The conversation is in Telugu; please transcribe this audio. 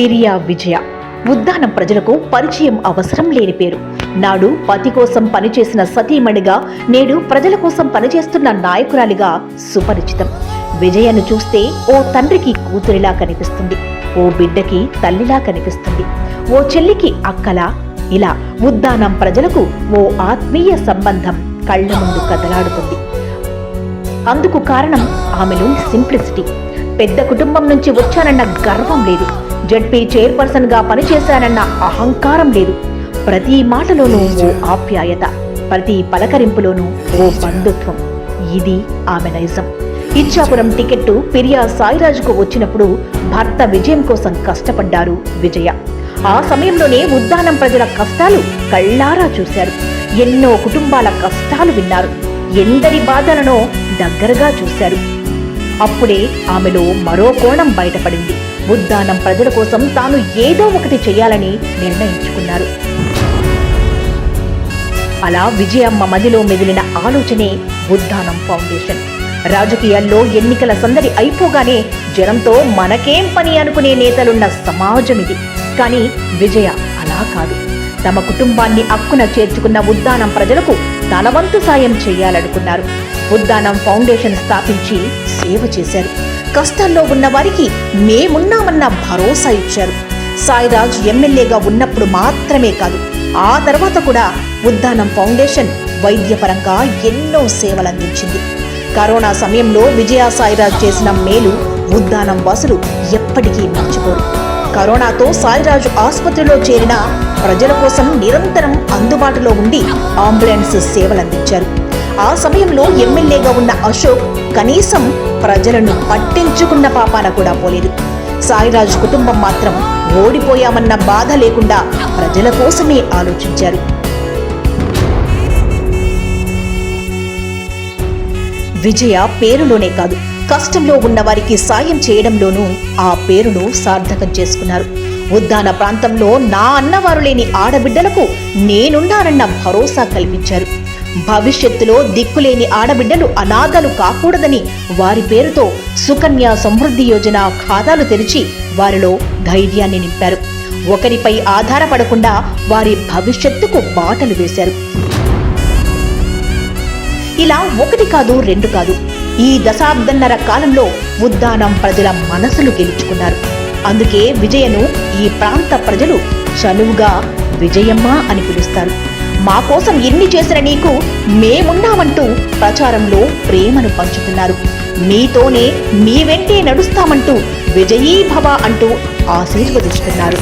పిరియా విజయ. ఉద్దానం ప్రజలకు పరిచయం అవసరం లేని పేరు. నాడు పతి కోసం పనిచేసిన సతీమణిగా నేడు ప్రజల కోసం పనిచేస్తున్న నాయకురాలిగా సుపరిచితం. విజయను చూస్తే ఓ తండ్రికి కూతురిలా కనిపిస్తుంది. ఓ బిడ్డకి తల్లిలా కనిపిస్తుంది. ఓ చెల్లికి అక్కలా. ఇలా ఉద్దానం ప్రజలకు ఓ ఆత్మీయ సంబంధం కళ్ళ ముందు కదలాడుతుంది. అందుకు కారణం ఆమెలోని సింప్లిసిటీ. పెద్ద కుటుంబం నుంచి వచ్చానన్న గర్వం లేదు. జడ్పీ చైర్పర్సన్గా పనిచేశానన్న అహంకారం లేదు. ప్రతి మాటలోనూ ఓ ఆప్యాయత ప్రతి పలకరింపులోనూ ఓ బంధుత్వం. ఇది ఆమె నైజం. ఇచ్చాపురం టికెట్టు పిరియా సాయిరాజుకు వచ్చినప్పుడు భర్త విజయం కోసం కష్టపడ్డారు విజయ. ఆ సమయంలోనే ఉద్దానం ప్రజల కష్టాలు కళ్ళారా చూశారు. ఎన్నో కుటుంబాల కష్టాలు విన్నారు. ఎందరి బాధలనో దగ్గరగా చూశారు. అప్పుడే ఆమెలో మరో కోణం బయటపడింది. ఉద్దానం ప్రజల కోసం తాను ఏదో ఒకటి చేయాలని నిర్ణయించుకున్నారు. అలా విజయమ్మ మదిలో మెదిలిన ఆలోచనే ఉద్దానం ఫౌండేషన్. రాజకీయాల్లో ఎన్నికల సందడి అయిపోగానే జనంతో మనకేం పని అనుకునే నేతలున్న సమాజం ఇది కానీ విజయ అలా కాదు. తమ కుటుంబాన్ని అక్కున చేర్చుకున్న ఉద్దానం ప్రజలకు తనవంతు సాయం చేయాలనుకున్నారు. ఉద్దానం ఫౌండేషన్ స్థాపించి సేవ చేశారు. కష్టాల్లో ఉన్న వారికి మేమున్నామన్న భరోసా ఇచ్చారు. సాయిరాజ్ ఎమ్మెల్యేగా ఉన్నప్పుడు మాత్రమే కాదు ఆ తర్వాత కూడా ఉద్దానం ఫౌండేషన్ వైద్యపరంగా ఎన్నో సేవలందించింది. కరోనా సమయంలో విజయ సాయిరాజ్ చేసిన మేలు ఉద్దానం వాసులు ఎప్పటికీ మర్చిపోరు. కరోనాతో సాయిరాజు ఆసుపత్రిలో చేరిన ప్రజల కోసం నిరంతరం అందుబాటులో ఉండి అంబులెన్స్ సేవలందించారు. ఆ సమయంలో ఎమ్మెల్యేగా ఉన్న అశోక్ కనీసం ప్రజలను పట్టించుకున్న పాపాన కూడా పోలేదు. సాయిరాజు కుటుంబం మాత్రం ఓడిపోయామన్న బాధ లేకుండా ప్రజల కోసమే ఆలోచించారు. విజయ పేరులోనే కాదు కష్టంలో ఉన్న వారికి సాయం చేయడంలోనూ ఆ పేరును సార్థకం చేసుకున్నారు. ఉద్దాన ప్రాంతంలో నా అన్నవారు లేని ఆడబిడ్డలకు నేనున్నానన్న భరోసా కల్పించారు. భవిష్యత్తులో దిక్కులేని ఆడబిడ్డలు అనాథలు కాకూడదని వారి పేరుతో సుకన్య సమృద్ధి యోజన ఖాతాలు తెరిచి వారిలో ధైర్యాన్ని నింపారు. ఒకరిపై ఆధారపడకుండా వారి భవిష్యత్తుకు బాటలు వేశారు. ఇలా ఒకటి కాదు రెండు కాదు ఈ దశాబ్దన్నర కాలంలో ఉద్దానం ప్రజల మనసులు గెలుచుకున్నారు. అందుకే విజయను ఈ ప్రాంత ప్రజలు చనువుగా విజయమ్మ అని పిలుస్తారు. మా కోసం ఎన్ని చేసిన నీకు మేమున్నామంటూ ప్రచారంలో ప్రేమను పంచుతున్నారు. మీతోనే మీ వెంటే నడుస్తామంటూ విజయీ భవ అంటూ ఆశీర్వదిస్తున్నారు.